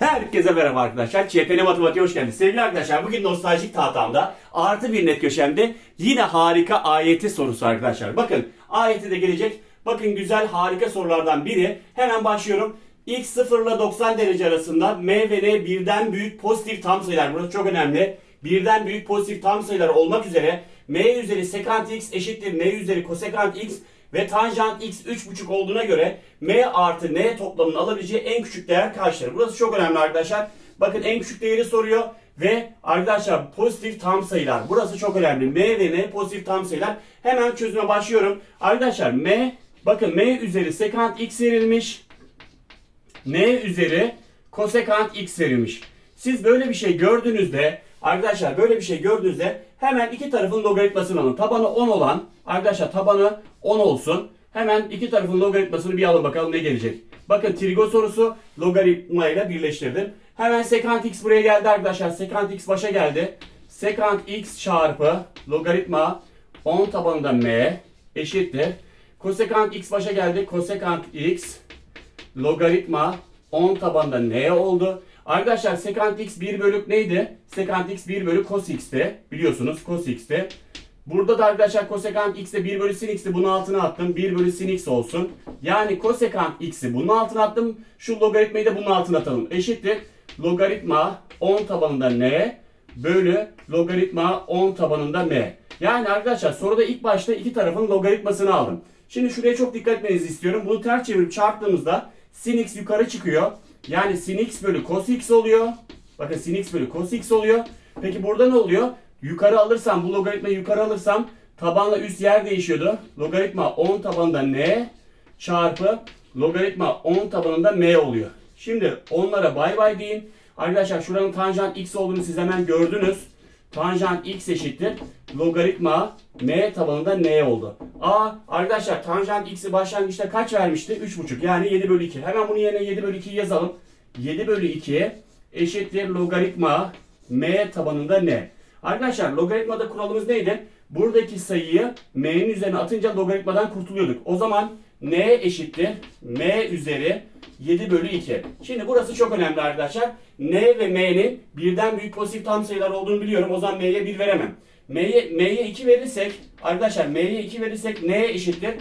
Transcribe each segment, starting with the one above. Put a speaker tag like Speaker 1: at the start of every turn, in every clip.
Speaker 1: Herkese merhaba arkadaşlar. ÇPN Matematiğe hoş geldiniz. Sevgili arkadaşlar bugün nostaljik tahtamda artı bir net köşemde yine harika AYT sorusu arkadaşlar. Bakın AYT de gelecek. Bakın güzel harika sorulardan biri. Hemen başlıyorum. X 0 ile 90 derece arasında M ve N birden büyük pozitif tam sayılar. Burası çok önemli. Birden büyük pozitif tam sayılar olmak üzere M üzeri sekant x eşittir N üzeri kosekant x ve tanjant x 3,5 olduğuna göre m artı n toplamının alabileceği en küçük değer kaçtır? Burası çok önemli arkadaşlar. Bakın en küçük değeri soruyor ve arkadaşlar pozitif tam sayılar. Burası çok önemli. m ve n pozitif tam sayılar. Hemen çözüme başlıyorum. Arkadaşlar m bakın m üzeri sekant x verilmiş. n üzeri kosekant x verilmiş. Siz böyle bir şey gördüğünüzde arkadaşlar böyle bir şey gördüğünüzde hemen iki tarafın logaritmasını alın. Tabanı 10 olan arkadaşlar tabanı 10 olsun. Hemen iki tarafın logaritmasını bir alın bakalım ne gelecek. Bakın trigo sorusu logaritma ile birleştirdim. Hemen sekant x buraya geldi arkadaşlar. Sekant x başa geldi. Sekant x çarpı logaritma 10 tabanında m eşittir. Kosekant x başa geldi. Kosekant x logaritma 10 tabanında n oldu. Arkadaşlar sekant x 1 bölük neydi? Sekant x 1 bölü cos x'ti. Biliyorsunuz cos x'ti. Burada da arkadaşlar kosekant x'te 1 bölü sin x'ti. Bunun altına attım. 1 bölü sin x olsun. Yani kosekant x'i bunun altına attım. Şu logaritmayı da bunun altına atalım. Eşittir. Logaritma 10 tabanında n bölü logaritma 10 tabanında m. Yani arkadaşlar soruda ilk başta iki tarafın logaritmasını aldım. Şimdi şuraya çok dikkat etmenizi istiyorum. Bunu ters çevirip çarptığımızda sin x yukarı çıkıyor. Yani sin x bölü cos x oluyor. Bakın sin x bölü cos x oluyor. Peki burada ne oluyor? Yukarı alırsam bu logaritmayı yukarı alırsam tabanla üst yer değişiyordu. Logaritma 10 tabanında n çarpı logaritma 10 tabanında m oluyor. Şimdi onlara bay bay deyin. Arkadaşlar şuranın tanjant x olduğunu siz hemen gördünüz. Tanjant x eşittir. Logaritma m tabanında n oldu. A arkadaşlar tanjant x'i başlangıçta kaç vermişti? 3,5 yani 7 bölü 2. Hemen bunu yerine 7 bölü 2'yi yazalım. 7 bölü 2 eşittir logaritma m tabanında n. Arkadaşlar logaritmada kuralımız neydi? Buradaki sayıyı m'nin üzerine atınca logaritmadan kurtuluyorduk. O zaman n eşittir m üzeri 7 bölü 2. Şimdi burası çok önemli arkadaşlar. n ve m'nin birden büyük pozitif tam sayılar olduğunu biliyorum. O zaman m'ye 1 veremem. M'ye m'ye 2 verirsek arkadaşlar m'ye 2 verirsek n eşittir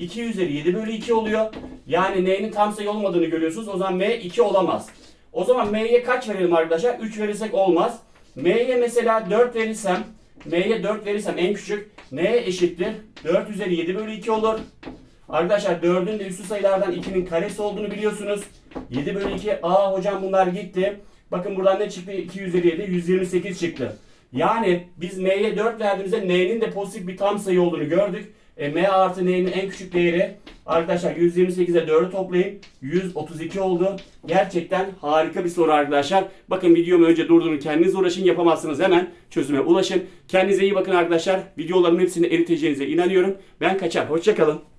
Speaker 1: 2 üzeri 7 bölü 2 oluyor. Yani n'nin tam sayı olmadığını görüyorsunuz. O zaman m 2 olamaz. O zaman m'ye kaç verelim arkadaşlar? 3 verirsek olmaz. M'ye mesela 4 verirsem, M'ye 4 verirsem en küçük N eşittir 4 üzeri 7 bölü 2 olur. Arkadaşlar 4'ün de üstü sayılardan 2'nin karesi olduğunu biliyorsunuz. 7 bölü 2. Aa hocam bunlar gitti. Bakın buradan ne çıktı? 2 üzeri 7 128 çıktı. Yani biz M'ye 4 verdiğimizde N'nin de pozitif bir tam sayı olduğunu gördük. E, M artı N'nin en küçük değeri arkadaşlar 128'e 4'ü toplayın. 132 oldu. Gerçekten harika bir soru arkadaşlar. Bakın videomu önce durdurun kendiniz uğraşın yapamazsınız hemen çözüme ulaşın. Kendinize iyi bakın arkadaşlar. Videoların hepsini eriteceğinize inanıyorum. Ben kaçar. Hoşçakalın.